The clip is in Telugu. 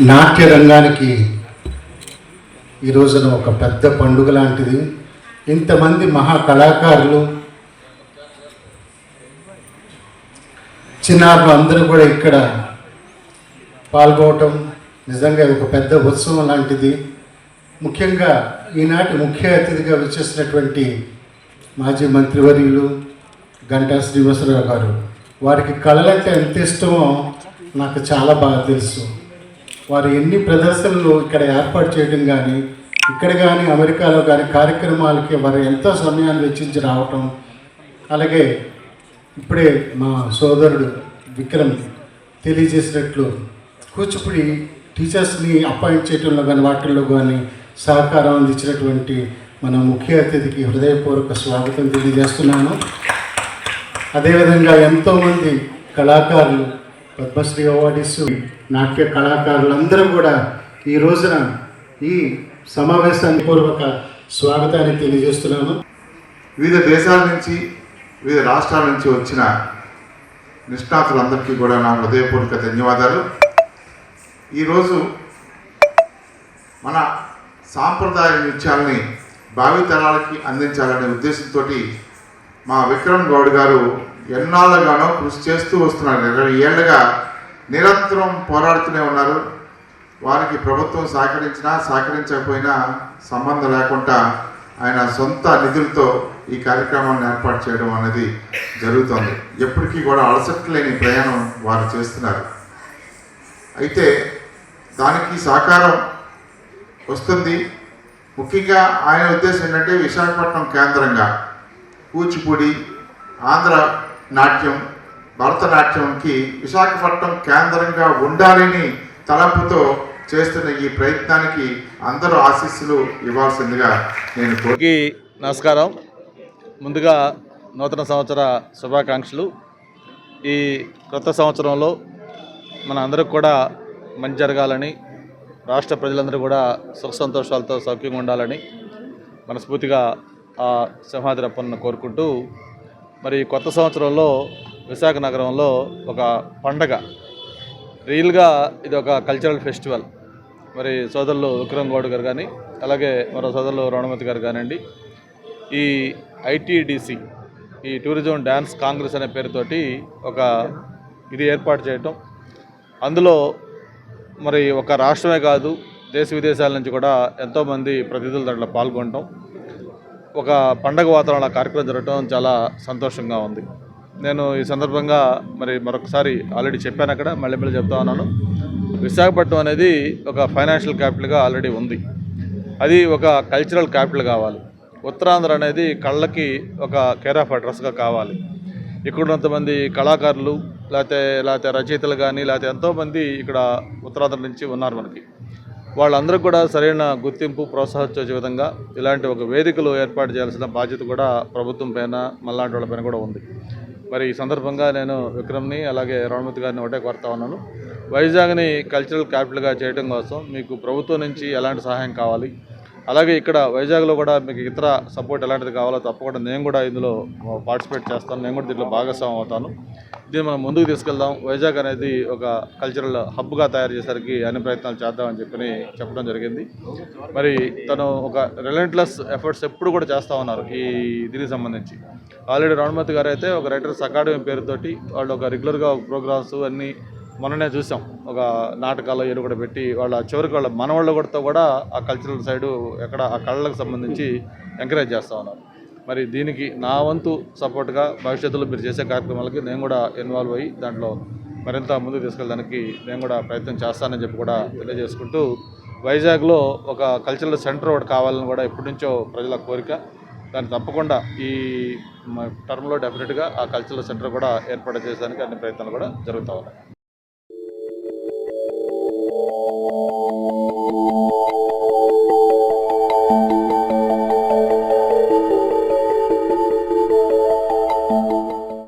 నాట్య రంగానికి ఈ రోజున ఒక పెద్ద పండుగ లాంటిది. ఇంతమంది మహా కళాకారులు చిన్నారులు అందరూ కూడా ఇక్కడ పాల్గొవటం నిజంగా ఒక పెద్ద ఉత్సవం లాంటిది. ముఖ్యంగా ఈనాటి ముఖ్య అతిథిగా వచ్చేసినటువంటి మాజీ మంత్రివర్యులు గంటా శ్రీనివాసరావు గారు. వారికి కళలంటే ఎంత ఇష్టమో నాకు చాలా బాగా తెలుసు. వారు ఎన్ని ప్రదర్శనలు ఇక్కడ ఏర్పాటు చేయడం కానీ ఇక్కడ కానీ అమెరికాలో కానీ కార్యక్రమాలకి వారు ఎంతో సమయాన్ని వెచ్చించి రావటం అలాగే ఇప్పుడే మా సోదరుడు విక్రమ్ తెలియజేసినట్లు కూచిపూడి టీచర్స్ని అపాయింట్ చేయడంలో కానీ వాటిల్లో కానీ సహకారం అందించినటువంటి మన ముఖ్య అతిథికి హృదయపూర్వక స్వాగతం తెలియజేస్తున్నాను. అదేవిధంగా ఎంతోమంది కళాకారులు పద్మశ్రీ అవార్డీస్ నాట్య కళాకారులందరూ కూడా ఈ రోజున ఈ సమావేశాన్ని పూర్వక స్వాగతాన్ని తెలియజేస్తున్నాను. వివిధ దేశాల నుంచి వివిధ రాష్ట్రాల నుంచి వచ్చిన నిష్ణాతులందరికీ కూడా నా హృదయపూర్వక ధన్యవాదాలు. ఈరోజు మన సాంప్రదాయ నృత్యాలని భావితరాలకి అందించాలనే ఉద్దేశంతో మా విక్రమ్ గౌడ్ గారు ఎన్నాళ్ళగానో కృషి చేస్తూ వస్తున్నారు. ఇరవై ఏళ్ళగా నిరంతరం పోరాడుతూనే ఉన్నారు. వారికి ప్రభుత్వం సహకరించినా సహకరించకపోయినా సంబంధం లేకుండా ఆయన సొంత నిధులతో ఈ కార్యక్రమాన్ని ఏర్పాటు చేయడం అనేది జరుగుతుంది. ఎప్పటికీ కూడా అలసట లేని ప్రయాణం వారు చేస్తున్నారు. అయితే దానికి సహకారం వస్తుంది. ముఖ్యంగా ఆయన ఉద్దేశం ఏంటంటే విశాఖపట్నం కేంద్రంగా కూచిపూడి ఆంధ్ర నాట్యం భరతనాట్యంకి విశాఖపట్నం కేంద్రంగా ఉండాలని తలంపుతో చేస్తున్న ఈ ప్రయత్నానికి అందరూ ఆశీస్సులు ఇవ్వాల్సిందిగా నేను కోరు నమస్కారం. ముందుగా నూతన సంవత్సర శుభాకాంక్షలు. ఈ క్రొత్త సంవత్సరంలో మన అందరికి కూడా మంచి జరగాలని రాష్ట్ర ప్రజలందరూ కూడా సుఖ సంతోషాలతో సౌఖ్యంగా ఉండాలని మనస్ఫూర్తిగా ఆ సింహాద్రప్పను కోరుకుంటూ మరి కొత్త సంవత్సరంలో విశాఖ నగరంలో ఒక పండగ. రియల్గా ఇది ఒక కల్చరల్ ఫెస్టివల్. మరి సోదరులు విక్రమ్ గౌడ్ గారు కానీ అలాగే మరో సోదరులు రణమతి గారు కానివ్వండి ఈ ఐటీడీసీ ఈ టూరిజం డ్యాన్స్ కాంగ్రెస్ అనే పేరుతోటి ఒక ఇది ఏర్పాటు చేయటం. అందులో మరి ఒక రాష్ట్రమే కాదు దేశ విదేశాల నుంచి కూడా ఎంతోమంది ప్రతినిధులు దాంట్లో పాల్గొనటం. ఒక పండగ వాతావరణ కార్యక్రమం జరగటం చాలా సంతోషంగా ఉంది. నేను ఈ సందర్భంగా మరి మరొకసారి ఆల్రెడీ చెప్పాను అక్కడ మళ్ళీ మళ్ళీ చెప్తా ఉన్నాను. విశాఖపట్నం అనేది ఒక ఫైనాన్షియల్ క్యాపిటల్గా ఆల్రెడీ ఉంది. అది ఒక కల్చరల్ క్యాపిటల్ కావాలి. ఉత్తరాంధ్ర అనేది కళ్ళకి ఒక కేర్ ఆఫ్ అడ్రస్గా కావాలి. ఇక్కడ కొంతమంది కళాకారులు లేకపోతే లేకపోతే రచయితలు కానీ లేకపోతే ఎంతోమంది ఇక్కడ ఉత్తరాంధ్ర నుంచి ఉన్నారు మనకి. వాళ్ళందరూ కూడా సరైన గుర్తింపు ప్రోత్సహించే విధంగా ఇలాంటి ఒక వేదికలు ఏర్పాటు చేయాల్సిన బాధ్యత కూడా ప్రభుత్వం పైన మళ్ళాంటి వాళ్ళ పైన కూడా ఉంది. మరి ఈ సందర్భంగా నేను విక్రమ్ని అలాగే రణమతి గారిని ఒకటే కోరుతా ఉన్నాను. వైజాగ్ని కల్చరల్ క్యాపిటల్గా చేయడం కోసం మీకు ప్రభుత్వం నుంచి ఎలాంటి సహాయం కావాలి? అలాగే ఇక్కడ వైజాగ్లో కూడా మీకు ఇతర సపోర్ట్ ఎలాంటిది కావాలో తప్పకుండా నేను కూడా ఇందులో పార్టిసిపేట్ చేస్తాను. నేను కూడా దీంట్లో భాగస్వామి అవుతాను. దీన్ని మనం ముందుకు తీసుకెళ్దాం. వైజాగ్ అనేది ఒక కల్చరల్ హబ్గా తయారు చేసరికి అన్ని ప్రయత్నాలు చేద్దామని చెప్పని చెప్పడం జరిగింది. మరి తను ఒక రిలెంట్లెస్ ఎఫర్ట్స్ ఎప్పుడు కూడా చేస్తూ ఉన్నారు ఈ దీనికి సంబంధించి. ఆల్రెడీ రాణుమతి గారు అయితే ఒక రైటర్స్ అకాడమీ పేరుతోటి వాళ్ళు ఒక రెగ్యులర్గా ఒక ప్రోగ్రామ్స్ అన్నీ మొన్ననే చూసాం. ఒక నాటకాలు ఎరు కూడా పెట్టి వాళ్ళ చివరికి వాళ్ళ మనవాళ్ళ కూడా కూడా ఆ కల్చరల్ సైడు ఎక్కడ ఆ కళలకు సంబంధించి ఎంకరేజ్ చేస్తూ ఉన్నారు. మరి దీనికి నా వంతు సపోర్ట్గా భవిష్యత్తులో మీరు చేసే కార్యక్రమాలకి నేను కూడా ఇన్వాల్వ్ అయ్యి దాంట్లో మరింత ముందుకు తీసుకెళ్ళడానికి నేను కూడా ప్రయత్నం చేస్తానని చెప్పి కూడా తెలియజేసుకుంటూ వైజాగ్లో ఒక కల్చరల్ సెంటర్ ఒకటి కావాలని కూడా ఎప్పటి నుంచో ప్రజల కోరిక. దాన్ని తప్పకుండా ఈ టర్మ్లో డెఫినెట్గా ఆ కల్చరల్ సెంటర్ కూడా ఏర్పాటు చేయడానికి అన్ని ప్రయత్నాలు కూడా జరుగుతూ ఉన్నాయి.